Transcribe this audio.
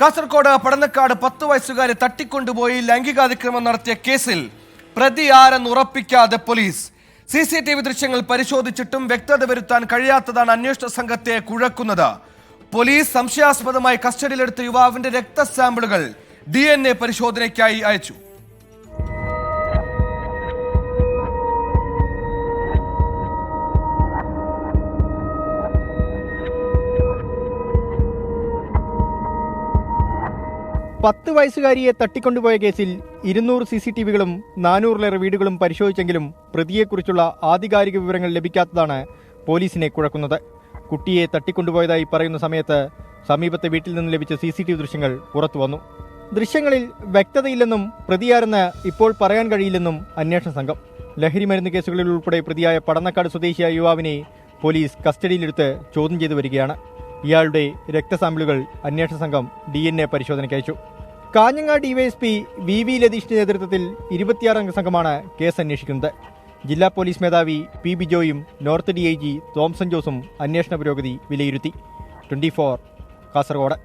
കാസർഗോഡ് പടന്നക്കാട് പത്ത് വയസ്സുകാരെ തട്ടിക്കൊണ്ടുപോയി ലൈംഗികാതിക്രമം നടത്തിയ കേസിൽ പ്രതി ആരെന്ന് ഉറപ്പിക്കാതെ police. C C T V ദൃശ്യങ്ങൾ പരിശോധിച്ചിട്ടും വ്യക്തത വരുത്താൻ കഴിയാത്തതാണ് അന്വേഷണ സംഘത്തെ കുഴക്കുന്നത്. പോലീസ് സംശയാസ്പദമായി കസ്റ്റഡിയിലെടുത്ത യുവാവിന്റെ രക്തസാമ്പിളുകൾ ഡി എൻ എ പരിശോധനയ്ക്കായി അയച്ചു. പത്ത് വയസ്സുകാരിയെ തട്ടിക്കൊണ്ടുപോയ കേസിൽ ഇരുന്നൂറ് സി സി ടി വികളും നാനൂറിലേറെ വീടുകളും പരിശോധിച്ചെങ്കിലും പ്രതിയെക്കുറിച്ചുള്ള ആധികാരിക വിവരങ്ങൾ ലഭിക്കാത്തതാണ് പോലീസിനെ കുഴക്കുന്നത്. കുട്ടിയെ തട്ടിക്കൊണ്ടുപോയതായി പറയുന്ന സമയത്ത് സമീപത്തെ വീട്ടിൽ നിന്ന് ലഭിച്ച സി സി ടി വി ദൃശ്യങ്ങൾ പുറത്തുവന്നു ദൃശ്യങ്ങളിൽ വ്യക്തതയില്ലെന്നും പ്രതിയാരെന്ന് ഇപ്പോൾ പറയാൻ കഴിയില്ലെന്നും അന്വേഷണ സംഘം. ലഹരി മരുന്ന് കേസുകളിൽ ഉൾപ്പെടെ പ്രതിയായ പടന്നക്കാട് സ്വദേശിയായ യുവാവിനെ പോലീസ് കസ്റ്റഡിയിലെടുത്ത് ചോദ്യം ചെയ്തു വരികയാണ്. ഇയാളുടെ രക്തസാമ്പിളുകൾ അന്വേഷണ സംഘം ഡി പരിശോധനയ്ക്ക് അയച്ചു. കാഞ്ഞങ്ങാട് ഡിവൈഎസ്പി വി വി ലതീഷിന്റെ നേതൃത്വത്തിൽ ഇരുപത്തിയാറംഗ സംഘമാണ് കേസ് അന്വേഷിക്കുന്നത് ജില്ലാ പോലീസ് മേധാവി P ബിജോയും north D I G Thomson ജോസും അന്വേഷണ പുരോഗതി വിലയിരുത്തി. Twenty four Kasaragod.